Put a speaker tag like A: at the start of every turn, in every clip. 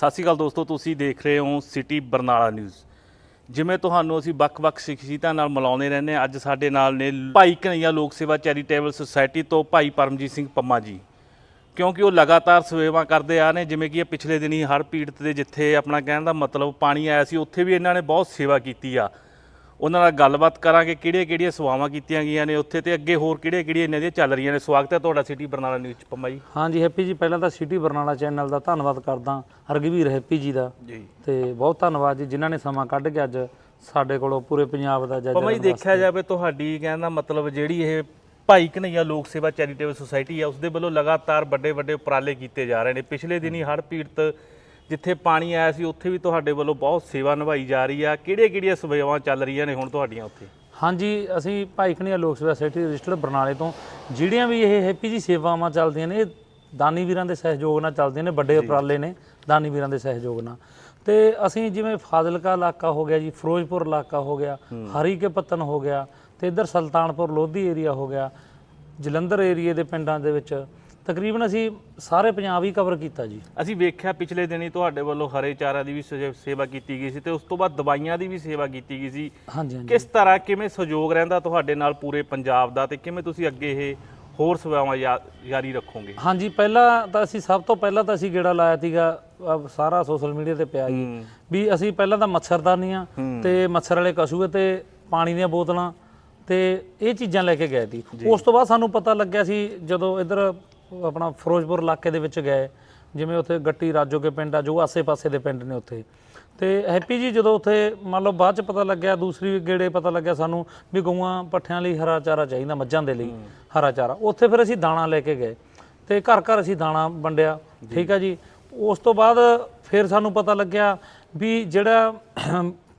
A: ਸਤਿ ਸ਼੍ਰੀ ਅਕਾਲ ਦੋਸਤੋ, ਤੁਸੀਂ ਦੇਖ ਰਹੇ ਹੋ ਸਿਟੀ ਬਰਨਾਲਾ ਨਿਊਜ਼ ਜਿਵੇਂ ਤੁਹਾਨੂੰ ਅਸੀਂ ਵੱਖ-ਵੱਖ ਸ਼ਖਸੀਅਤਾਂ ਨਾਲ ਮਿਲਾਉਂਦੇ ਰਹਿੰਦੇ ਹਾਂ, ਅੱਜ ਸਾਡੇ ਨਾਲ ਨੇ ਭਾਈ ਕਨਈਆ ਲੋਕ ਸੇਵਾ ਚੈਰੀਟੇਬਲ ਸੁਸਾਇਟੀ ਤੋਂ ਭਾਈ ਪਰਮਜੀਤ ਸਿੰਘ ਪੰਮਾ ਜੀ। ਕਿਉਂਕਿ ਉਹ ਲਗਾਤਾਰ ਸੇਵਾ ਕਰਦੇ ਆ ਨੇ, ਜਿਵੇਂ ਕਿ ਇਹ ਪਿਛਲੇ ਦਿਨੀ ਹਰ ਪੀੜਤ ਦੇ ਜਿੱਥੇ ਆਪਣਾ ਕਹਿਣ ਦਾ ਮਤਲਬ ਪਾਣੀ ਆਇਆ ਸੀ, ਉੱਥੇ ਵੀ ਇਹਨਾਂ ਨੇ ਬਹੁਤ ਸੇਵਾ ਕੀਤੀ ਆ। ਉਹਨਾਂ ਨਾਲ ਗੱਲਬਾਤ ਕਰਾਂਗੇ ਕਿਹੜੀਆਂ-ਕਿਹੜੀਆਂ ਸੇਵਾਵਾਂ ਕੀਤੀਆਂ ਗਈਆਂ ਨੇ ਉੱਥੇ ਤੇ ਅੱਗੇ ਹੋਰ ਕਿਹੜੀਆਂ-ਕਿਹੜੀਆਂ ਇਹਨਾਂ ਦੀਆਂ ਚੱਲ ਰਹੀਆਂ ਨੇ। ਸਵਾਗਤ ਹੈ ਤੁਹਾਡਾ ਸਿਟੀ ਬਰਨਾਲਾ ਨਿਊਜ਼ ਪੰਮਾ ਜੀ।
B: ਹਾਂਜੀ ਹੈਪੀ ਜੀ ਪਹਿਲਾਂ ਤਾਂ ਸਿਟੀ ਬਰਨਾਲਾ ਚੈਨਲ ਦਾ ਧੰਨਵਾਦ ਕਰਦਾ ਹਰਗਵੀਰ ਹੈਪੀ ਜੀ ਦਾ।
A: ਜੀ।
B: ਤੇ ਬਹੁਤ ਧੰਨਵਾਦ ਜੀ ਜਿਨ੍ਹਾਂ ਨੇ ਸਮਾਂ ਕੱਢ ਕੇ ਅੱਜ ਸਾਡੇ ਕੋਲੋਂ ਪੂਰੇ ਪੰਜਾਬ ਦਾ ਜੱਜ
A: ਪਮਾ ਜੀ ਦੇਖਿਆ ਜਾਵੇ ਤੁਹਾਡੀ ਕਹਿਣ ਦਾ ਮਤਲਬ ਜਿਹੜੀ ਇਹ ਭਾਈ ਕਨਈਆ ਲੋਕ ਸੇਵਾ ਚੈਰੀਟੇਬਲ ਸੁਸਾਇਟੀ ਆ ਉਸ ਦੇ ਵੱਲੋਂ ਲਗਾਤਾਰ ਵੱਡੇ ਵੱਡੇ ਉਪਰਾਲੇ ਕੀਤੇ ਜਾ ਰਹੇ ਨੇ। ਪਿਛਲੇ ਦਿਨੀ ਹੜ੍ਹ ਪੀੜਤ ਜਿੱਥੇ ਪਾਣੀ ਆਇਆ ਸੀ ਉੱਥੇ ਵੀ ਤੁਹਾਡੇ ਵੱਲੋਂ ਬਹੁਤ ਸੇਵਾ ਨਿਭਾਈ ਜਾ ਰਹੀ ਆ। ਕਿਹੜੀਆਂ ਕਿਹੜੀਆਂ ਸੇਵਾਵਾਂ ਚੱਲ ਰਹੀਆਂ ਨੇ ਹੁਣ ਤੁਹਾਡੀਆਂ ਉੱਥੇ?
B: ਹਾਂਜੀ ਅਸੀਂ ਭਾਈ ਖਣੀਆ ਲੋਕ ਸੇਵਾ ਸੋਸਾਇਟੀ ਰਜਿਸਟਰਡ ਬਰਨਾਲੇ ਤੋਂ। ਜਿਹੜੀਆਂ ਵੀ ਇਹ ਹੈਪੀ ਜੀ ਸੇਵਾਵਾਂ ਚੱਲਦੀਆਂ ਨੇ ਇਹ ਦਾਨੀ ਵੀਰਾਂ ਦੇ ਸਹਿਯੋਗ ਨਾਲ ਚੱਲਦੀਆਂ ਨੇ ਵੱਡੇ ਉਪਰਾਲੇ ਨੇ ਦਾਨੀ ਵੀਰਾਂ ਦੇ ਸਹਿਯੋਗ ਨਾਲ। ਤੇ ਅਸੀਂ ਜਿਵੇਂ ਫਾਜ਼ਿਲਕਾ ਇਲਾਕਾ ਹੋ ਗਿਆ ਜੀ ਫਿਰੋਜ਼ਪੁਰ ਇਲਾਕਾ ਹੋ ਗਿਆ ਹਰੀਕੇ ਪੱਤਨ ਹੋ ਗਿਆ ਤੇ ਇੱਧਰ ਸੁਲਤਾਨਪੁਰ ਲੋਧੀ ਏਰੀਆ ਹੋ ਗਿਆ ਜਲੰਧਰ ਏਰੀਏ ਦੇ ਪਿੰਡਾਂ ਦੇ ਵਿੱਚ ਤਕਰੀਬਨ ਅਸੀਂ ਸਾਰੇ ਪੰਜਾਬ ਹੀ ਕਵਰ ਕੀਤਾ ਜੀ।
A: ਅਸੀਂ ਵੇਖਿਆ ਪਿਛਲੇ ਦਿਨੀ ਤੁਹਾਡੇ ਵੱਲੋਂ ਹਰੇ ਚਾਰਾ ਦੀ ਵੀ ਸੇ- ਸੇਵਾ ਕੀਤੀ ਗਈ ਸੀ ਤੇ ਉਸ ਤੋਂ ਬਾਅਦ ਦਵਾਈਆਂ ਦੀ ਵੀ ਸੇਵਾ ਕੀਤੀ ਗਈ ਸੀ।
B: ਹਾਂਜੀ ਹਾਂਜੀ।
A: ਕਿਸ ਤਰ੍ਹਾਂ ਕਿਵੇਂ ਸਹਿਯੋਗ ਰਹਿੰਦਾ ਤੁਹਾਡੇ ਨਾਲ ਪੂਰੇ ਪੰਜਾਬ ਦਾ ਤੇ ਕਿਵੇਂ ਤੁਸੀਂ ਅੱਗੇ ਇਹ ਹੋਰ ਸੇਵਾਵਾਂ ਜਾ- ਜਾਰੀ ਰੱਖੋਗੇ?
B: ਹਾਂਜੀ ਪਹਿਲਾਂ ਤਾਂ ਅਸੀਂ ਸਭ ਤੋਂ ਪਹਿਲਾਂ ਤਾਂ ਅਸੀਂ ਗੇੜਾ ਲਾਇਆ ਸੀਗਾ ਸਾਰਾ ਸੋਸ਼ਲ ਮੀਡੀਆ ਤੇ ਪਿਆ ਜੀ।
A: ਹੂੰ।
B: ਵੀ ਅਸੀਂ ਪਹਿਲਾਂ ਤਾਂ ਮੱਛਰਦਾਨੀਆਂ ਤੇ ਮੱਛਰ ਵਾਲੇ ਕਸੂਏ ਤੇ ਪਾਣੀ ਦੀਆਂ ਬੋਤਲਾਂ ਤੇ ਇਹ ਚੀਜ਼ਾਂ ਲੈ ਕੇ ਗਏ ਸੀ। ਉਸ ਤੋਂ ਬਾਅਦ ਸਾਨੂੰ ਪਤਾ ਲੱਗਿਆ ਸੀ ਜਦੋਂ ਇੱਧਰ ਆਪਣਾ ਫਿਰੋਜ਼ਪੁਰ ਇਲਾਕੇ ਦੇ ਵਿੱਚ ਗਏ ਜਿਵੇਂ ਉੱਥੇ ਗੱਟੀ ਰਾਜੋਗੇ ਪਿੰਡ ਆ ਜੋ ਆਸੇ-ਪਾਸੇ ਦੇ ਪਿੰਡ ਨੇ ਉੱਥੇ। ਤੇ ਹੈਪੀ ਜੀ ਜਦੋਂ ਉੱਥੇ ਮੰਨ ਲਓ ਬਾਅਦ ਚ ਪਤਾ ਲੱਗਿਆ ਦੂਸਰੀ ਗੇੜੇ ਪਤਾ ਲੱਗਿਆ ਸਾਨੂੰ ਵੀ ਗਊਆਂ ਪੱਠਿਆਂ ਲਈ ਹਰਾ ਚਾਰਾ ਚਾਹੀਦਾ ਮੱਝਾਂ ਦੇ ਲਈ ਹਰਾ ਚਾਰਾ। ਉੱਥੇ ਫਿਰ ਅਸੀਂ ਦਾਣਾ ਲੈ ਕੇ ਗਏ ਤੇ ਘਰ ਘਰ ਅਸੀਂ ਦਾਣਾ ਵੰਡਿਆ ਠੀਕ ਆ ਜੀ। ਉਸ ਤੋਂ ਬਾਅਦ ਫਿਰ ਸਾਨੂੰ ਪਤਾ ਲੱਗਿਆ ਵੀ ਜਿਹੜਾ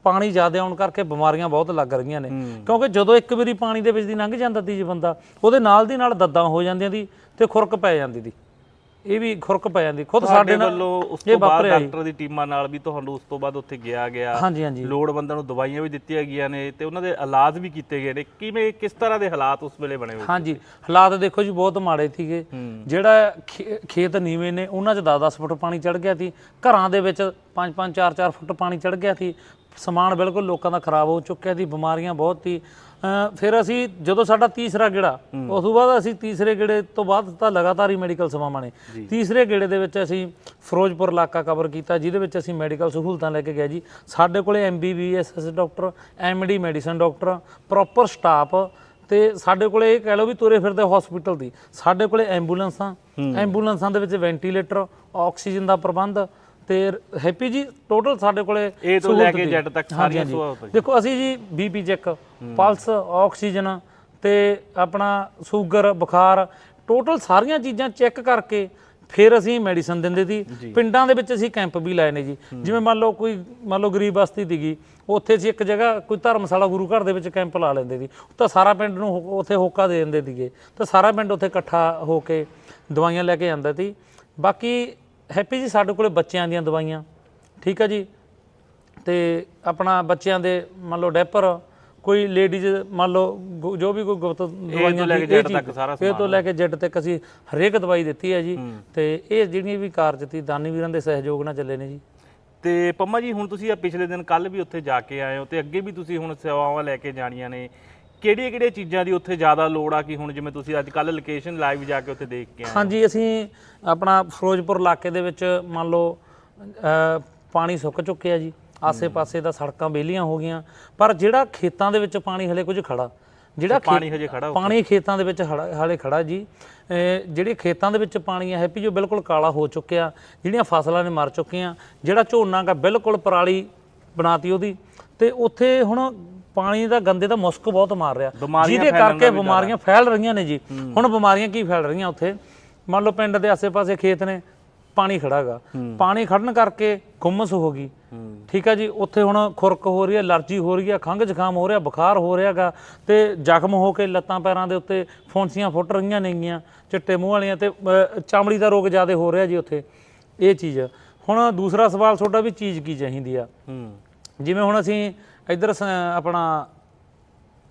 B: ਪਾਣੀ ਜ਼ਿਆਦਾ ਆਉਣ ਕਰਕੇ ਬਿਮਾਰੀਆਂ ਬਹੁਤ ਲੱਗ ਰਹੀਆਂ ਨੇ। ਕਿਉਂਕਿ ਜਦੋਂ ਇੱਕ ਵਾਰੀ ਪਾਣੀ ਦੇ ਵਿੱਚ ਦੀ ਲੰਘ ਜਾਂਦਾ ਜੀ ਬੰਦਾ ਉਹਦੇ ਨਾਲ ਦੀ ਨਾਲ ਦਦਾਂ ਹੋ ਜਾਂਦੀਆਂ ਦੀ ਤੇ ਖੁਰਕ ਪੈ ਜਾਂਦੀ ਦੀ। ਇਹ ਵੀ ਖੁਰਕ ਪੈ ਜਾਂਦੀ ਖੁਦ ਸਾਡੇ ਨਾਲ
A: ਵੱਲੋਂ ਉਸ ਤੋਂ ਬਾਅਦ। ਡਾਕਟਰ ਦੀ ਟੀਮਾਂ ਨਾਲ ਵੀ ਤੁਹਾਨੂੰ ਉਸ ਤੋਂ ਬਾਅਦ ਉੱਥੇ ਗਿਆ ਗਿਆ। ਲੋੜਵੰਦਾਂ ਨੂੰ ਦਵਾਈਆਂ ਵੀ ਦਿੱਤੀਆਂ ਗਈਆਂ ਨੇ ਤੇ ਉਹਨਾਂ ਦੇ ਇਲਾਜ ਵੀ ਕੀਤੇ ਗਏ ਨੇ। ਕਿਵੇਂ ਕਿਸ ਤਰ੍ਹਾਂ ਦੇ ਹਾਲਾਤ ਉਸ ਵੇਲੇ ਬਣੇ ਹੋਏ
B: ਹਾਂਜੀ ਹਾਲਾਤ ਦੇਖੋ ਜੀ ਬਹੁਤ ਮਾੜੇ ਸੀਗੇ। ਜਿਹੜਾ ਖੇਤ ਨੀਵੇਂ ਨੇ ਉਹਨਾਂ 'ਚ 10-10 ਫੁੱਟ ਪਾਣੀ ਚੜ ਗਿਆ ਸੀ। ਘਰਾਂ ਦੇ ਵਿੱਚ 5-5 4-4 ਫੁੱਟ ਪਾਣੀ ਚੜ ਗਿਆ ਸੀ। ਸਮਾਨ ਬਿਲਕੁਲ ਲੋਕਾਂ ਦਾ ਖਰਾਬ ਹੋ ਚੁੱਕਿਆ ਸੀ ਬਿਮਾਰੀਆਂ ਬਹੁਤ ਅਮ ਫਿਰ ਅਸੀਂ ਜਦੋਂ ਸਾਡਾ ਤੀਸਰਾ ਗੇੜਾ ਉਸ ਤੋਂ ਬਾਅਦ ਅਸੀਂ ਤੀਸਰੇ ਗੇੜੇ ਤੋਂ ਬਾਅਦ ਤਾਂ ਲਗਾਤਾਰ ਹੀ ਮੈਡੀਕਲ ਸੇਵਾਵਾਂ ਨੇ। ਤੀਸਰੇ ਗੇੜੇ ਦੇ ਵਿੱਚ ਅਸੀਂ ਫਿਰੋਜ਼ਪੁਰ ਇਲਾਕਾ ਕਵਰ ਕੀਤਾ ਜਿਹਦੇ ਵਿੱਚ ਅਸੀਂ ਮੈਡੀਕਲ ਸਹੂਲਤਾਂ ਲੈ ਕੇ ਗਏ ਜੀ। ਸਾਡੇ ਕੋਲੇ MBBS doctor MD medicine doctor proper staff ਤੇ ਸਾਡੇ ਕੋਲੇ ਇਹ ਕਹਿ ਲਓ ਵੀ ਤੁਰੇ ਫਿਰਦੇ ਹਸਪੀਟਲ ਦੀ। ਸਾਡੇ ਕੋਲੇ ਐਂਬੂਲੈਂਸਾਂ ਐਂਬੂਲੈਂਸਾਂ ਦੇ ਵਿੱਚ ਵੈਂਟੀਲੇਟਰ ਆਕਸੀਜਨ ਦਾ ਪ੍ਰਬੰਧ ਤੇ ਹੈਪੀ ਜੀ ਟੋਟਲ ਸਾਡੇ ਕੋਲੇ
A: A ਤੋਂ ਲੈ ਕੇ। Z ਤੱਕ ਸਾਰੀਆਂ। ਸਹੂਲਤਾਂ ਜੀ।
B: ਦੇਖੋ ਅਸੀਂ ਜੀ ਬੀਪੀ ਚੈੱਕ ਪਲਸ ਆਕਸੀਜਨ ਤੇ ਆਪਣਾ ਸ਼ੂਗਰ ਬੁਖਾਰ ਟੋਟਲ ਸਾਰੀਆਂ ਚੀਜ਼ਾਂ ਚੈੱਕ ਕਰਕੇ ਫਿਰ ਅਸੀਂ ਮੈਡੀਸਨ ਦਿੰਦੇ ਸੀ। ਪਿੰਡਾਂ ਦੇ ਵਿੱਚ ਅਸੀਂ ਕੈਂਪ ਵੀ ਲਾਏ ਨੇ ਜੀ। ਜਿਵੇਂ ਮੰਨ ਲਓ ਕੋਈ ਮੰਨ ਲਓ ਗਰੀਬ ਬਸਤੀ ਦੀਗੀ ਉੱਥੇ ਅਸੀਂ ਇੱਕ ਜਗ੍ਹਾ ਕੋਈ ਧਰਮਸ਼ਾਲਾ ਗੁਰੂ ਘਰ ਦੇ ਵਿੱਚ ਕੈਂਪ ਲਾ ਲੈਂਦੇ ਸੀ। ਤਾਂ ਸਾਰਾ ਪਿੰਡ ਨੂੰ ਹੋ- ਉੱਥੇ ਹੋਕਾ ਦੇ ਦਿੰਦੇ ਸੀਗੇ। ਤਾਂ ਸਾਰਾ ਪਿੰਡ ਉੱਥੇ ਇਕੱਠਾ ਹੋ ਕੇ ਦਵਾਈਆਂ ਲੈ ਕੇ ਜਾਂਦਾ ਸੀ। ਬਾਕੀ ਹੈਪੀ ਜੀ ਸਾਡੇ ਕੋਲੇ ਬੱਚਿਆਂ ਦੀਆਂ ਦਵਾਈਆਂ। ਠੀਕ ਆ ਜੀ? ਤੇ ਆਪਣਾ ਬੱਚਿਆਂ ਦੇ ਮੰਨ ਲਓ ਡੈਪਰ ਕੋਈ ਲੇਡੀਜ਼ ਮੰਨ ਲਓ ਗੁ- ਜੋ ਵੀ ਕੋਈ ਗੁਪਤ ਦਵਾਈਆਂ
A: ਲੈ ਕੇ Z ਤੱਕ ਸਾਰਾ
B: ਇਹ ਤੋਂ ਲੈ ਕੇ ਜੈਡ ਤੱਕ ਅਸੀਂ ਹਰੇਕ ਦਵਾਈ ਦਿੱਤੀ ਹੈ ਜੀ। ਤੇ ਇਹ ਜਿਹੜੀਆਂ ਵੀ ਕਾਰਜ ਤੀ ਦਾਨੀ ਵੀਰਾਂ ਦੇ ਸਹਿਯੋਗ ਨਾਲ ਚੱਲੇ ਨੇ ਜੀ।
A: ਤੇ ਪੰਮਾ ਜੀ ਹੁਣ ਤੁਸੀਂ ਆ ਪਿਛਲੇ ਦਿਨ ਕੱਲ ਵੀ ਉੱਥੇ ਜਾ ਕੇ ਆਏ ਹੋ ਤੇ ਅੱਗੇ ਵੀ ਤੁਸੀਂ ਹੁਣ ਸੇਵਾਵਾਂ ਲੈ ਕੇ ਜਾਣੀਆਂ ਨੇ। ਕਿਹੜੀਆਂ ਕਿਹੜੀਆਂ ਚੀਜ਼ਾਂ ਦੀ ਉੱਥੇ ਜ਼ਿਆਦਾ ਲੋੜ ਆ? ਕਿ ਹੁਣ ਜਿਵੇਂ ਤੁਸੀਂ ਅੱਜ ਕੱਲ ਲੋਕੇਸ਼ਨ ਲਾਈਵ ਜਾ ਕੇ ਉੱਥੇ ਦੇਖ ਕੇ ਆਏ
B: ਹਾਂਜੀ ਅਸੀਂ ਆਪਣਾ ਫਿਰੋਜ਼ਪੁਰ ਇਲਾਕੇ ਦੇ ਵਿੱਚ ਮੰਨ ਲਓ ਪਾਣੀ ਸੁੱਕ ਚੁੱਕਿਆ ਜੀ। ਆਸੇ-ਪਾਸੇ ਦਾ ਸੜਕਾਂ ਬੇਲੀਆਂ ਹੋ ਗਈਆਂ। ਪਰ ਜਿਹੜਾ ਖੇਤਾਂ ਦੇ ਵਿੱਚ ਪਾਣੀ ਹਲੇ ਕੁਝ ਖੜਾ ਜਿਹੜਾ
A: ਪਾਣੀ ਹਜੇ ਖੜਾ
B: ਪਾਣੀ ਖੇਤਾਂ ਦੇ ਵਿੱਚ ਹਾਲੇ ਖੜਾ ਜੀ। ਜਿਹੜੇ ਖੇਤਾਂ ਦੇ ਵਿੱਚ ਪਾਣੀ ਹੈ ਹੈਪੀ ਜੋ ਬਿਲਕੁਲ ਕਾਲਾ ਹੋ ਚੁੱਕਿਆ। ਜਿਹੜੀਆਂ ਫਸਲਾਂ ਨੇ ਮਰ ਚੁੱਕੀਆਂ। ਜਿਹੜਾ ਝੋਨਾ ਗਾ ਬਿਲਕੁਲ ਪਰਾਲੀ ਬਣਾਤੀ ਉਹਦੀ। ਤੇ ਉੱਥੇ ਹੁਣ ਪਾਣੀ ਦਾ ਗੰਦੇ ਦਾ ਮੁਸਕ ਬਹੁਤ ਮਾਰ ਰਿਹਾ। ਜਿਹਦੇ ਕਰਕੇ ਬਿਮਾਰੀਆਂ ਫੈਲ ਰਹੀਆਂ ਨੇ ਜੀ। ਹੁਣ ਬਿਮਾਰੀਆਂ ਕੀ ਫੈਲ ਰਹੀਆਂ ਉੱਥੇ? ਮੰਨ ਲਓ ਪਿੰਡ ਦੇ ਆਸੇ-ਪਾਸੇ ਖੇਤ ਨੇ ਪਾਣੀ ਖੜਾਗਾ। ਪਾਣੀ ਖੜਨ ਕਰਕੇ ਗੁੰਮਸ ਹੋ ਗਈ। ਠੀਕ ਆ ਜੀ ਉੱਥੇ ਹੁਣ ਖੁਰਕ ਹੋ ਰਹੀ ਹੈ ਅਲਰਜੀ ਹੋ ਰਹੀ ਹੈ ਖੰਘ ਜ਼ੁਕਾਮ ਹੋ ਰਿਹਾ ਬੁਖਾਰ ਹੋ ਰਿਹਾਗਾ ਤੇ ਜ਼ਖਮ ਹੋ ਕੇ ਲੱਤਾਂ ਪੈਰਾਂ ਦੇ ਉੱਤੇ ਫੁੰਸੀਆਂ ਫੁੱਟ ਰਹੀਆਂ ਨੇਗੀਆਂ ਚਿੱਟੇ ਮੂੰਹ ਵਾਲੀਆਂ ਤੇ ਚਮੜੀ ਦਾ ਰੋਗ ਜ਼ਿਆਦਾ ਹੋ ਰਿਹਾ ਜੀ ਉੱਥੇ। ਇਹ ਚੀਜ਼। ਹੁਣ ਦੂਸਰਾ ਸਵਾਲ ਤੁਹਾਡਾ ਵੀ ਚੀਜ਼ ਕੀ ਚਾਹੀਦੀ ਆ?
A: ਹੂੰ।
B: ਜਿਵੇਂ ਹੁਣ ਅਸੀਂ ਇੱਧਰ ਆਪਣਾ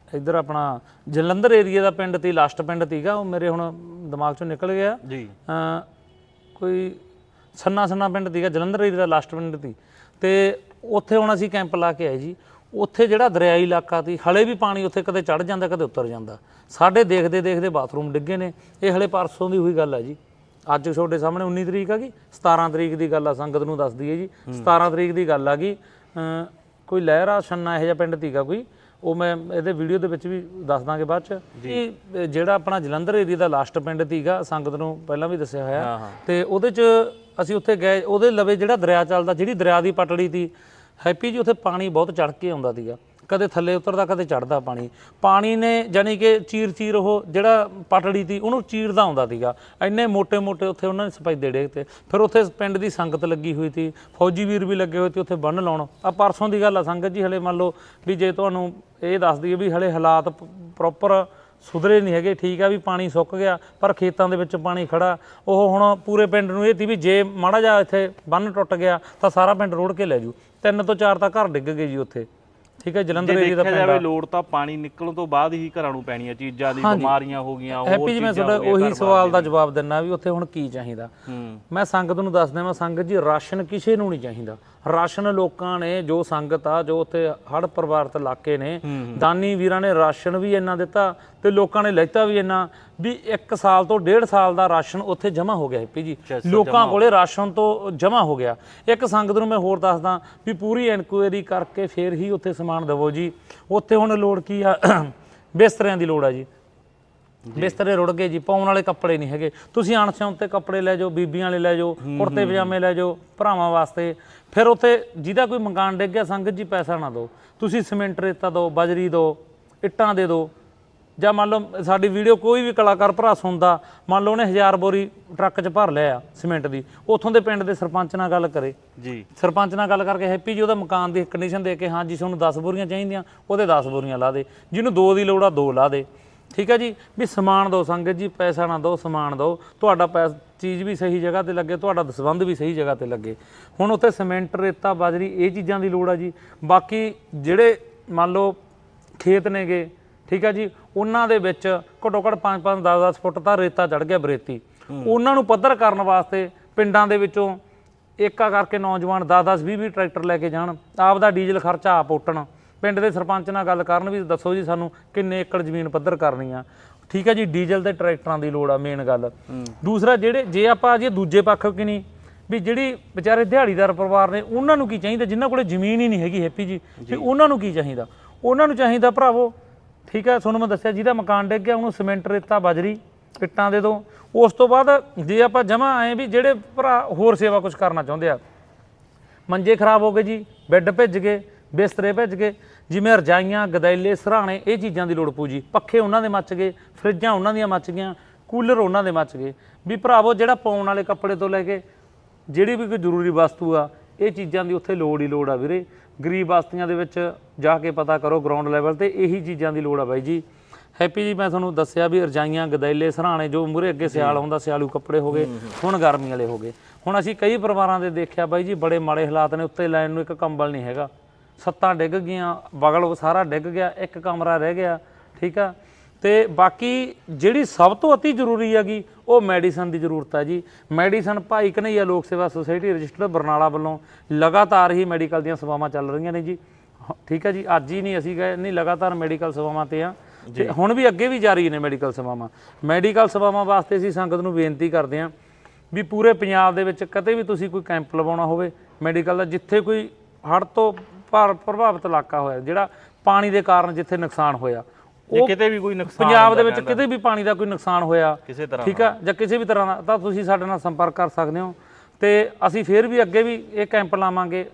B: ਇੱਧਰ ਆਪਣਾ ਜਲੰਧਰ ਏਰੀਆ ਦਾ ਪਿੰਡ ਤੀ ਲਾਸਟ ਪਿੰਡ ਤੀਗਾ ਉਹ ਮੇਰੇ ਹੁਣ ਦਿਮਾਗ ਚੋਂ ਨਿਕਲ ਗਿਆ।
A: ਜੀ।
B: ਕੋਈ ਸੰਨਾ ਸੰਨਾ ਪਿੰਡ ਸੀਗਾ ਜਲੰਧਰ ਏਰੀਆ ਦਾ ਲਾਸਟ ਪਿੰਡ ਸੀ ਤੇ ਉੱਥੇ ਹੁਣ ਅਸੀਂ ਕੈਂਪ ਲਾ ਕੇ ਆਏ ਜੀ। ਉੱਥੇ ਜਿਹੜਾ ਦਰਿਆਈ ਇਲਾਕਾ ਸੀ ਹਲੇ ਵੀ ਪਾਣੀ ਉੱਥੇ ਕਦੇ ਚੜ ਜਾਂਦਾ ਕਦੇ ਉਤਰ ਜਾਂਦਾ। ਸਾਡੇ ਦੇਖਦੇ ਦੇਖਦੇ ਬਾਥਰੂਮ ਡਿੱਗੇ ਨੇ। ਇਹ ਹਲੇ ਪਰਸੋਂ ਦੀ ਹੋਈ ਗੱਲ ਹੈ ਜੀ। ਅੱਜ ਤੁਹਾਡੇ ਸਾਹਮਣੇ 19 ਤਰੀਕ ਆ ਗਈ 17 ਤਰੀਕ ਦੀ ਗੱਲ ਆ ਸੰਗਤ ਨੂੰ ਦੱਸ ਦਈਏ ਜੀ। 17 ਤਰੀਕ ਦੀ ਗੱਲ ਆ ਗਈ। ਕੋਈ ਲਹਿਰਾ ਛੰਨਾ ਇਹੋ ਜਿਹਾ ਪਿੰਡ ਸੀਗਾ ਕੋਈ ਉਹ ਮੈਂ ਇਹਦੇ ਵੀਡੀਓ ਦੇ ਵਿੱਚ ਵੀ ਦੱਸ ਦਾਂਗੇ ਬਾਅਦ ਚ ਅ, ਜਿਹੜਾ ਆਪਣਾ ਜਲੰਧਰ ਏਰੀਆ ਦਾ ਲਾਸਟ ਪਿੰਡ ਸੀਗਾ ਸੰਗਤ ਨੂੰ ਪਹਿਲਾਂ ਵੀ ਦੱਸਿਆ ਹੋਇਆ। ਤੇ ਉਹਦੇ ਚ ਅਸੀਂ ਉੱਥੇ ਗਏ ਉਹਦੇ ਲਵੇ ਜਿਹੜਾ ਦਰਿਆ ਚੱਲਦਾ ਜਿਹੜੀ ਦਰਿਆ ਦੀ ਪਟੜੀ ਸੀ ਹੈਪੀ ਜੀ ਉੱਥੇ ਪਾਣੀ ਬਹੁਤ ਚੜ ਕੇ ਆਉਂਦਾ ਸੀਗਾ ਕਦੇ ਥੱਲੇ ਉਤਰਦਾ, ਕਦੇ ਚੜਦਾ ਪਾਣੀ। ਪਾਣੀ ਨੇ ਯਾਨੀ ਕਿ ਚੀਰ ਚੀਰ ਉਹ ਜਿਹੜਾ ਪਟੜੀ ਦੀ ਉਹਨੂੰ ਚੀਰਦਾ ਆਉਂਦਾ ਸੀਗਾ। ਐਨੇ ਮੋٹے-ਮੋٹے ਉੱਥੇ ਉਹਨਾਂ ਨੇ ਸਪਾਈਦੇ ਡੇਗ ਤੇ। ਫਿਰ ਉੱਥੇ ਪਿੰਡ ਦੀ ਸੰਗਤ ਲੱਗੀ ਹੋਈ ਸੀ। ਫੌਜੀ ਵੀਰ ਵੀ ਲੱਗੇ ਹੋਏ ਸੀ ਉੱਥੇ ਬੰਨ ਲਾਉਣ। ਆ ਪਰਸੋਂ ਦੀ ਗੱਲ ਆ, ਸੰਗਤ ਜੀ ਹਲੇ ਮੰਨ ਲਓ ਵੀ ਜੇ ਤੁਹਾਨੂੰ ਇਹ ਦੱਸ ਦਈਏ ਵੀ ਹਲੇ ਹਾਲਾਤ ਪ੍ਰੋਪਰ ਸੁਧਰੇ ਨਹੀਂ ਹੈਗੇ, ਠੀਕ ਆ ਵੀ ਪਾਣੀ ਸੁੱਕ ਗਿਆ, ਪਰ ਖੇਤਾਂ ਦੇ ਵਿੱਚ ਪਾਣੀ ਖੜਾ। ਉਹ ਹੁਣ ਪੂਰੇ ਪਿੰਡ ਨੂੰ ਇਹ ਸੀ ਵੀ ਜੇ ਮਾੜਾ ਜਿਹਾ ਇੱਥੇ ਬੰਨ ਟੁੱਟ ਗਿਆ ਤਾਂ ਸਾਰਾ ਪਿੰਡ ਰੋੜ ਕੇ ਲੈ ਜੂ। ਤਿੰਨ ਤੋਂ ਚਾਰ ਤਾਂ ਘਰ ਡਿੱਗ ਗਏ ਜੀ ਉੱਥੇ। ਠੀਕ ਹੈ ਜਲੰਧਰ ਏਰੀਆ ਦਾ ਪਿੰਡ
A: ਜਾਵੇ ਲੋੜ ਤਾਂ ਪਾਣੀ ਨਿਕਲਣ ਤੋਂ ਬਾਅਦ ਹੀ ਘਰਾਂ ਨੂੰ ਪੈਣੀਆਂ ਚੀਜ਼ਾਂ ਦੀ ਬਿਮਾਰੀਆਂ ਹੋ ਗਈਆਂ ਹੋਰ
B: ਹੈਪੀ ਜੀ ਮੈਂ
A: ਚੀਜ਼ਾਂ
B: ਤੁਹਾਡਾ ਉਹੀ ਸਵਾਲ ਦਾ ਜਵਾਬ ਦਿੰਨਾ ਵੀ ਉੱਥੇ ਹੁਣ ਕੀ ਚਾਹੀਦਾ। ਮੈਂ ਸੰਗਤ ਨੂੰ ਦੱਸ ਦੇਵਾਂ ਸੰਗਤ ਜੀ ਰਾਸ਼ਨ ਕਿਸੇ ਨੂੰ ਨਹੀਂ ਚਾਹੀਦਾ। ਰਾਸ਼ਨ ਲੋਕਾਂ ਨੇ ਜੋ ਸੰਗਤ ਆ ਜੋ ਉੱਥੇ ਹੜ੍ਹ ਪ੍ਰਭਾਵਿਤ ਇਲਾਕੇ ਨੇ ਦਾਨੀ ਵੀਰਾਂ ਨੇ ਰਾਸ਼ਨ ਵੀ ਇੰਨਾ ਦਿੱਤਾ ਤੇ ਲੋਕਾਂ ਨੇ ਲੈਤਾ ਵੀ ਇੰਨਾ। ਵੀ 1 ਸਾਲ ਤੋਂ 1.5 ਸਾਲ ਦਾ ਰਾਸ਼ਨ ਉੱਥੇ ਜਮ੍ਹਾਂ ਹੋ ਗਿਆ ਹੈਪੀ ਜੀ। ਲੋਕਾਂ ਕੋਲੇ ਰਾਸ਼ਨ ਤੋਂ ਜਮ੍ਹਾਂ ਹੋ ਗਿਆ। ਇੱਕ ਸੰਗਤ ਨੂੰ ਮੈਂ ਹੋਰ ਦੱਸਦਾ ਵੀ ਪੂਰੀ ਇਨਕੁਆਇਰੀ ਕਰਕੇ ਫੇਰ ਹੀ ਉੱਥੇ ਸਮਾਨ ਦੇਵੋ ਜੀ। ਉੱਥੇ ਹੁਣ ਲੋੜ ਕੀ ਆ? ਬਿਸਤਰਿਆਂ ਦੀ ਲੋੜ ਆ ਜੀ। ਬਿਸਤਰੇ ਰੁੜ ਗਏ ਜੀ ਪਾਉਣ ਵਾਲੇ ਕੱਪੜੇ ਨਹੀਂ ਹੈਗੇ। ਤੁਸੀਂ ਅਣਸਿਉਂ ਤੇ ਕੱਪੜੇ ਲੈ ਜਾਓ ਬੀਬੀਆਂ ਵਾਲੇ ਲੈ ਜਾਓ ਕੁੜਤੇ ਪਜਾਮੇ ਲੈ ਜਾਓ ਭਰਾਵਾਂ ਵਾਸਤੇ। ਫਿਰ ਉੱਥੇ ਜਿਹਦਾ ਕੋਈ ਮਕਾਨ ਡਿੱਗ ਗਿਆ ਸੰਗਤ ਜੀ ਪੈਸਾ ਨਾ ਦਿਓ। ਤੁਸੀਂ ਸਿਮੈਂਟ ਰੇਤਾ ਦਿਓ ਬਜਰੀ ਦਿਓ ਇੱਟਾਂ ਦੇ ਦਿਓ। ਜਾਂ ਮੰਨ ਲਓ ਸਾਡੀ ਵੀਡੀਓ ਕੋਈ ਵੀ ਕਲਾਕਾਰ ਭਰਾ ਸੁਣਦਾ ਮੰਨ ਲਓ ਉਹਨੇ 1000 ਬੋਰੀ ਟਰੱਕ 'ਚ ਭਰ ਲਿਆ ਸਿਮੈਂਟ ਦੀ ਉੱਥੋਂ ਦੇ ਪਿੰਡ ਦੇ ਸਰਪੰਚ ਨਾਲ ਗੱਲ ਕਰੇ।
A: ਜੀ।
B: ਸਰਪੰਚ ਨਾਲ ਗੱਲ ਕਰਕੇ ਹੈਪੀ ਜੀ ਉਹਦਾ ਮਕਾਨ ਦੀ ਕੰਡੀਸ਼ਨ ਦੇ ਕੇ ਹਾਂ ਜੀ ਤੁਹਾਨੂੰ 10 ਬੋਰੀਆਂ ਚਾਹੀਦੀਆਂ ਉਹਦੇ 10 ਬੋਰੀਆਂ ਲਾ ਦੇ ਜਿਹਨੂੰ ਦੋ ਦੀ ਲੋੜ ਆ ਦੋ ਲਾ ਦੇ। ਠੀਕ ਹੈ ਜੀ? ਵੀ ਸਮਾਨ ਦਿਓ ਸੰਗਤ ਜੀ ਪੈਸਾ ਨਾ ਦਿਓ ਸਮਾਨ ਦਿਓ। ਤੁਹਾਡਾ ਪੈਸ ਚੀਜ਼ ਵੀ ਸਹੀ ਜਗ੍ਹਾ ਤੇ ਲੱਗੇ ਤੁਹਾਡਾ ਦਸਵੰਧ ਵੀ ਸਹੀ ਜਗ੍ਹਾ ਤੇ ਲੱਗੇ। ਹੁਣ ਉੱਥੇ ਸਿਮੈਂਟ ਰੇਤਾ ਬਾਜਰੀ ਇਹ ਚੀਜ਼ਾਂ ਦੀ ਲੋੜ ਆ ਜੀ। ਬਾਕੀ ਜਿਹੜੇ ਮੰਨ ਲਓ ਖੇਤ ਨੇਗੇ ਠੀਕ ਹੈ ਜੀ? ਉਹਨਾਂ ਦੇ ਵਿੱਚ ਘੱਟੋ ਘੱਟ 5 5 10 10 ਫੁੱਟ ਤਾਂ ਰੇਤਾ ਚੜ ਗਿਆ ਬਰੇਤੀ। ਉਹਨਾਂ ਨੂੰ ਪੱਧਰ ਕਰਨ ਵਾਸਤੇ ਪਿੰਡਾਂ ਦੇ ਵਿੱਚੋਂ ਏਕਾ ਕਰਕੇ ਨੌਜਵਾਨ 10 10 20 20 ਟਰੈਕਟਰ ਲੈ ਕੇ ਜਾਣ। ਆਪ ਦਾ ਡੀਜ਼ਲ ਖਰਚਾ ਆਪ ਉੱਟਣ। ਪਿੰਡ ਦੇ ਸਰਪੰਚ ਨਾਲ ਗੱਲ ਕਰਨ ਵੀ ਦੱਸੋ ਜੀ ਸਾਨੂੰ ਕਿੰਨੇ ਏਕੜ ਜ਼ਮੀਨ ਪੱਧਰ ਕਰਨੀ ਆ। ਠੀਕ ਹੈ ਜੀ? ਡੀਜ਼ਲ ਤੇ ਟਰੈਕਟਰਾਂ ਦੀ ਲੋੜ ਆ ਮੇਨ ਗੱਲ। ਦੂਸਰਾ ਜਿਹੜੇ ਜੇ ਆਪਾਂ ਜੇ ਦੂਜੇ ਪੱਖ ਕਿ ਨਹੀਂ ਵੀ ਜਿਹੜੀ ਵਿਚਾਰੇ ਦਿਹਾੜੀਦਾਰ ਪਰਿਵਾਰ ਨੇ ਉਹਨਾਂ ਨੂੰ ਕੀ ਚਾਹੀਦਾ? ਜਿਨ੍ਹਾਂ ਕੋਲੇ ਜ਼ਮੀਨ ਹੀ ਨਹੀਂ ਹੈਗੀ ਹੈਪੀ ਜੀ। ਵੀ ਉਹਨਾਂ ਨੂੰ ਕੀ ਚਾਹੀਦਾ? ਉਹਨਾਂ ਨੂੰ ਚਾਹੀਦਾ ਭਰਾਵੋ ਠੀਕ ਹੈ ਤੁਹਾਨੂੰ ਮੈਂ ਦੱਸਿਆ ਜਿਹਦਾ ਮਕਾਨ ਡਿੱਗ ਗਿਆ, ਉਹਨੂੰ ਸੀਮੈਂਟ ਰੇਤਾ ਬਜਰੀ ਇੱਟਾਂ ਦੇ ਦੋ। ਉਸ ਤੋਂ ਬਾਅਦ ਜੇ ਆਪਾਂ ਜਮਾ ਆਏ ਵੀ ਜਿਹੜੇ ਭਰਾ ਹੋਰ ਸੇਵਾ ਕੁਝ ਕਰਨਾ ਚਾਹੁੰਦੇ ਆ, ਮੰਜੇ ਖਰਾਬ ਹੋ ਗਏ ਜੀ, ਬੈੱਡ ਭਿੱਜ ਗਏ, ਬਿਸਤਰੇ ਭਿੱਜ ਗਏ, ਜਿਵੇਂ ਰਜਾਈਆਂ, ਗਦੈਲੇ, ਸਰਾਣੇ, ਇਹ ਚੀਜ਼ਾਂ ਦੀ ਲੋੜ ਪਊ ਜੀ। ਪੱਖੇ ਉਹਨਾਂ ਦੇ ਮੱਚ ਗਏ, ਫਰਿੱਜਾਂ ਉਹਨਾਂ ਦੀਆਂ ਮੱਚ ਗਈਆਂ, ਕੂਲਰ ਉਹਨਾਂ ਦੇ ਮੱਚ ਗਏ। ਵੀ ਭਰਾਵੋ, ਜਿਹੜਾ ਪਾਉਣ ਵਾਲੇ ਕੱਪੜੇ ਤੋਂ ਲੈ ਕੇ ਜਿਹੜੀ ਵੀ ਕੋਈ ਜ਼ਰੂਰੀ ਵਸਤੂ ਆ, ਇਹ ਚੀਜ਼ਾਂ ਦੀ ਉੱਥੇ ਲੋੜ ਹੀ ਲੋੜ ਆ ਵੀਰੇ। ਗਰੀਬ ਬਸਤੀਆਂ ਦੇ ਵਿੱਚ ਜਾ ਕੇ ਪਤਾ ਕਰੋ ਗਰਾਊਂਡ ਲੈਵਲ ਤੇ ਇਹੀ ਚੀਜ਼ਾਂ ਦੀ ਲੋੜ ਆ ਬਾਈ ਜੀ। ਹੈਪੀ ਜੀ ਮੈਂ ਤੁਹਾਨੂੰ ਦੱਸਿਆ ਵੀ ਰਜਾਈਆਂ ਗਦੈਲੇ ਸਰਾਣੇ ਜੋ ਮੂਰੇ ਅੱਗੇ ਸਿਆਲ ਹੁੰਦਾ ਸਿਆਲੂ ਕੱਪੜੇ ਹੋ ਗਏ ਹੁਣ ਗਰਮੀ ਵਾਲੇ ਹੋ ਗਏ। ਹੁਣ ਅਸੀਂ ਕਈ ਪਰਿਵਾਰਾਂ ਦੇ ਦੇਖਿਆ ਬਾਈ ਜੀ ਬੜੇ ਮਾੜੇ ਹਾਲਾਤ ਨੇ ਉੱਤੇ ਲੈਣ ਨੂੰ ਇੱਕ ਕੰਬਲ ਨਹੀਂ ਹੈਗਾ। ਸੱਤਾਂ ਡਿੱਗ ਗਈਆਂ ਬਗਲ ਸਾਰਾ ਡਿੱਗ ਗਿਆ ਇੱਕ ਕਮਰਾ ਰਹਿ ਗਿਆ ਠੀਕ ਆ? ਤੇ ਬਾਕੀ ਜਿਹੜੀ ਸਭ ਤੋਂ ਅਤੀ ਜ਼ਰੂਰੀ ਹੈਗੀ ਉਹ ਮੈਡੀਸਨ ਦੀ ਜ਼ਰੂਰਤ ਹੈ ਜੀ। ਮੈਡੀਸਨ ਭਾਈ ਕਨਈਆ ਲੋਕ ਸੇਵਾ ਸੁਸਾਇਟੀ ਰਜਿਸਟਰਡ ਬਰਨਾਲਾ ਵੱਲੋਂ ਲਗਾਤਾਰ ਹੀ ਮੈਡੀਕਲ ਦੀਆਂ ਸੇਵਾਵਾਂ ਚੱਲ ਰਹੀਆਂ ਨੇ ਜੀ। ਠੀਕ ਹੈ ਜੀ ਅੱਜ ਹੀ ਨਹੀਂ ਅਸੀਂ ਗਏ ਨਹੀਂ ਲਗਾਤਾਰ ਮੈਡੀਕਲ ਸੇਵਾਵਾਂ ਤੇ ਆ ਤੇ ਹੁਣ ਵੀ ਅੱਗੇ ਵੀ ਜਾਰੀ ਨੇ ਮੈਡੀਕਲ ਸੇਵਾਵਾਂ। ਮੈਡੀਕਲ ਸੇਵਾਵਾਂ ਵਾਸਤੇ ਅਸੀਂ ਸੰਗਤ ਨੂੰ ਬੇਨਤੀ ਕਰਦੇ ਹਾਂ ਵੀ ਪੂਰੇ ਪੰਜਾਬ ਦੇ ਵਿੱਚ ਕਦੇ ਵੀ ਤੁਸੀਂ ਕੋਈ ਕੈਂਪ ਲਵਾਉਣਾ ਹੋਵੇ ਮੈਡੀਕਲ ਦਾ ਜਿੱਥੇ ਕੋਈ ਹੜ੍ਹ ਤੋਂ ਭਾਰ ਪ੍ਰਭਾਵਿਤ ਇਲਾਕਾ ਹੋਇਆ ਜਿਹੜਾ ਪਾਣੀ ਦੇ ਕਾਰਨ ਜਿੱਥੇ ਨੁਕਸਾਨ ਹੋਇਆ
A: ਜੇ ਕਿਤੇ ਵੀ ਕੋਈ ਨੁਕਸਾਨ
B: ਪੰਜਾਬ ਦੇ ਵਿੱਚ ਕਿਤੇ ਵੀ ਪਾਣੀ ਦਾ ਕੋਈ ਨੁਕਸਾਨ ਹੋਇਆ
A: ਕਿਸੇ ਤਰ੍ਹਾਂ
B: ਠੀਕ ਆ ਜਾਂ ਕਿਸੇ ਵੀ ਤਰ੍ਹਾਂ ਦਾ ਤਾਂ ਤੁਸੀਂ ਸਾਡੇ ਨਾਲ ਸੰਪਰਕ ਕਰ ਸਕਦੇ ਹੋ। ਤੇ ਅਸੀਂ ਫੇਰ ਵੀ ਅੱਗੇ ਵੀ ਇਹ ਕੈਂਪ ਲਾਵਾਂਗੇ।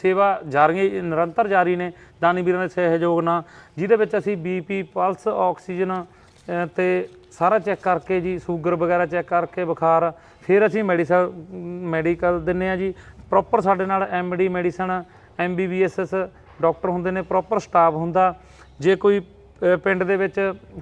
B: ਸੇਵਾ ਜਾਰੀ ਨਿਰੰਤਰ ਜਾਰੀ ਨੇ। ਦਾਨੀ ਵੀਰਾਂ ਦੇ ਸਹਿਯੋਗ ਨਾਲ ਜਿਹਦੇ ਵਿੱਚ ਅਸੀਂ ਬੀਪੀ ਪਲਸ ਆਕਸੀਜਨ ਤੇ ਸਾਰਾ ਚੈੱਕ ਕਰਕੇ ਜੀ ਸ਼ੂਗਰ ਵਗੈਰਾ ਚੈੱਕ ਕਰਕੇ ਬੁਖਾਰ ਫਿਰ ਅਸੀਂ ਮੈਡੀਸਨ ਮੈਡੀਕਲ ਦਿੰਨੇ ਆ ਜੀ। ਪ੍ਰੋਪਰ ਸਾਡੇ ਨਾਲ ਐਮਡੀ ਮੈਡੀਸਨ ਐਮਬੀਬੀਐਸ ਡਾਕਟਰ ਹੁੰਦੇ ਨੇ ਪ੍ਰੋਪਰ ਸਟਾਫ ਹੁੰਦਾ। ਜੇ ਕੋਈ ਪਿੰਡ ਦੇ ਵਿੱਚ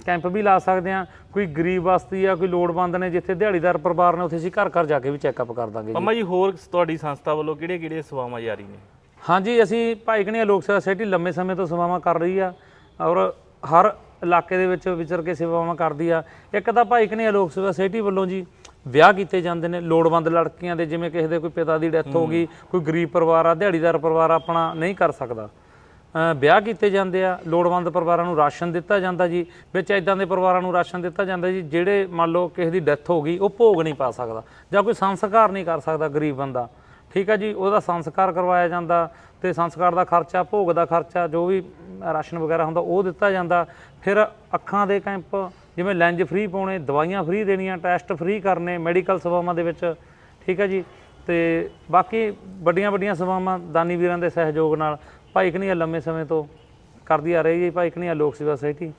B: ਕੈਂਪ ਵੀ ਲਾ ਸਕਦੇ ਆ ਕੋਈ ਗਰੀਬ ਬਸਤੀ ਆ ਕੋਈ ਲੋੜਵੰਦ ਨੇ ਜਿੱਥੇ ਦਿਹਾੜੀਦਾਰ ਪਰਿਵਾਰ ਨੇ ਉੱਥੇ ਅਸੀਂ ਘਰ ਘਰ ਜਾ ਕੇ ਵੀ ਚੈੱਕਅਪ ਕਰ ਦਾਂਗੇ ਜੀ।
A: ਪੰਮਾ ਜੀ ਹੋਰ ਤੁਹਾਡੀ ਸੰਸਥਾ ਵੱਲੋਂ ਕਿਹੜੇ ਕਿਹੜੇ ਸੇਵਾਵਾਂ ਜਾਰੀ ਨੇ?
B: ਹਾਂਜੀ ਅਸੀਂ ਭਾਈ ਕਣੀਆ ਲੋਕ ਸੇਵਾ ਸੋਸਾਇਟੀ ਲੰਮੇ ਸਮੇਂ ਤੋਂ ਸੇਵਾਵਾਂ ਕਰ ਰਹੀ ਆ ਔਰ ਹਰ ਇਲਾਕੇ ਦੇ ਵਿੱਚ ਵਿਚਰ ਕੇ ਸੇਵਾਵਾਂ ਕਰਦੀ ਆ। ਇੱਕ ਤਾਂ ਭਾਈ ਕਣੀਆ ਲੋਕ ਸੇਵਾ ਸੋਸਾਇਟੀ ਵੱਲੋਂ ਜੀ ਵਿਆਹ ਕੀਤੇ ਜਾਂਦੇ ਨੇ ਲੋੜਵੰਦ ਲੜਕੀਆਂ ਦੇ ਜਿਵੇਂ ਕਿਸੇ ਦੇ ਕੋਈ ਪਿਤਾ ਦੀ ਡੈਥ ਹੋ ਗਈ ਕੋਈ ਗਰੀਬ ਪਰਿਵਾਰ ਆ ਦਿਹਾੜੀਦਾਰ ਪਰਿਵਾਰ ਆਪਣਾ ਨਹੀਂ ਕਰ ਸਕਦਾ। ਵਿਆਹ ਕੀਤੇ ਜਾਂਦੇ ਆ, ਲੋੜਵੰਦ ਪਰਿਵਾਰਾਂ ਨੂੰ ਰਾਸ਼ਨ ਦਿੱਤਾ ਜਾਂਦਾ ਜੀ, ਵਿੱਚ ਇਦਾਂ ਦੇ ਪਰਿਵਾਰਾਂ ਨੂੰ ਰਾਸ਼ਨ ਦਿੱਤਾ ਜਾਂਦਾ ਜੀ, ਜਿਹੜੇ ਮੰਨ ਲਓ ਕਿਸੇ ਦੀ ਡੈਥ ਹੋ ਗਈ, ਉਹ ਭੋਗ ਨਹੀਂ ਪਾ ਸਕਦਾ ਜਾਂ ਕੋਈ ਸੰਸਕਾਰ ਨਹੀਂ ਕਰ ਸਕਦਾ ਗਰੀਬ ਬੰਦਾ। ਠੀਕ ਹੈ ਜੀ, ਉਹਦਾ ਸੰਸਕਾਰ ਕਰਵਾਇਆ ਜਾਂਦਾ ਤੇ ਸੰਸਕਾਰ ਦਾ ਖਰਚਾ, ਭੋਗ ਦਾ ਖਰਚਾ, ਜੋ ਵੀ ਰਾਸ਼ਨ ਵਗੈਰਾ ਹੁੰਦਾ ਉਹ ਦਿੱਤਾ ਜਾਂਦਾ। ਫਿਰ ਅੱਖਾਂ ਦੇ ਕੈਂਪ, ਜਿਵੇਂ ਲੈਂਜ ਫ੍ਰੀ ਪਾਉਣੇ, ਦਵਾਈਆਂ ਫ੍ਰੀ ਦੇਣੀਆਂ, ਟੈਸਟ ਫ੍ਰੀ ਕਰਨੇ, ਮੈਡੀਕਲ ਸੇਵਾਵਾਂ ਦੇ ਵਿੱਚ, ਠੀਕ ਹੈ ਜੀ। ਤੇ ਬਾਕੀ ਵੱਡੀਆਂ ਵੱਡੀਆਂ ਸੇਵਾਵਾਂ ਦਾਨੀ ਵੀਰਾਂ ਦੇ ਸਹਿਯੋਗ ਨਾਲ ਭਾਈ ਕਨ੍ਹਈਆ ਲੰਮੇ ਸਮੇਂ ਤੋਂ ਕਰਦੀ ਆ ਰਹੀ ਹੈ, ਭਾਈ ਕਨ੍ਹਈਆ ਲੋਕ ਸੇਵਾ ਸੁਸਾਇਟੀ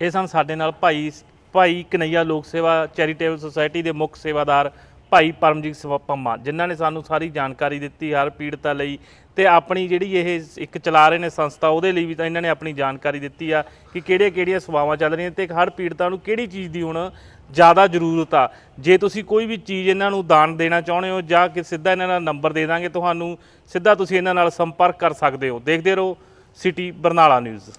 A: ਇਹ ਸਨ ਸਾਡੇ ਨਾਲ ਭਾਈ ਭਾਈ ਕਨਈਆ ਲੋਕ ਸੇਵਾ ਚੈਰੀਟੇਬਲ ਸੁਸਾਇਟੀ ਦੇ ਮੁੱਖ ਸੇਵਾਦਾਰ ਭਾਈ ਪਰਮਜੀਤ ਸਿੰਘ ਪੰਮਾ, ਜਿਨ੍ਹਾਂ ਨੇ ਸਾਨੂੰ ਸਾਰੀ ਜਾਣਕਾਰੀ ਦਿੱਤੀ, ਹਰ ਪੀੜਤਾ ਲਈ, ਤੇ ਆਪਣੀ ਜਿਹੜੀ ਇਹ ਇੱਕ ਚਲਾ ਰਹੇ ਨੇ ਸੰਸਥਾ, ਉਹਦੇ ਲਈ ਵੀ ਤਾਂ ਇਹਨਾਂ ਨੇ ਆਪਣੀ ਜਾਣਕਾਰੀ ਦਿੱਤੀ ਆ ਕਿ ਕਿਹੜੀਆਂ ਕਿਹੜੀਆਂ ਸੇਵਾਵਾਂ ਚੱਲ ਰਹੀਆਂ ਤੇ ਹਰ ਪੀੜਤਾ ਨੂੰ ਕਿਹੜੀ ਚੀਜ਼ ਦੀ ਹੁਣ ਜ਼ਿਆਦਾ ਜ਼ਰੂਰਤ ਆ। ਜੇ ਤੁਸੀਂ ਕੋਈ ਵੀ ਚੀਜ਼ ਇਹਨਾਂ ਨੂੰ ਦਾਨ ਦੇਣਾ ਚਾਹੁੰਦੇ ਹੋ ਜਾਂ ਕਿ ਸਿੱਧਾ ਇਹਨਾਂ ਦਾ ਨੰਬਰ ਦੇ ਦਾਂਗੇ, ਤੁਹਾਨੂੰ ਸਿੱਧਾ ਤੁਸੀਂ ਇਹਨਾਂ ਨਾਲ ਸੰਪਰਕ ਕਰ ਸਕਦੇ ਹੋ। ਦੇਖਦੇ ਰਹੋ, ਸਿਟੀ ਬਰਨਾਲਾ ਨਿਊਜ਼।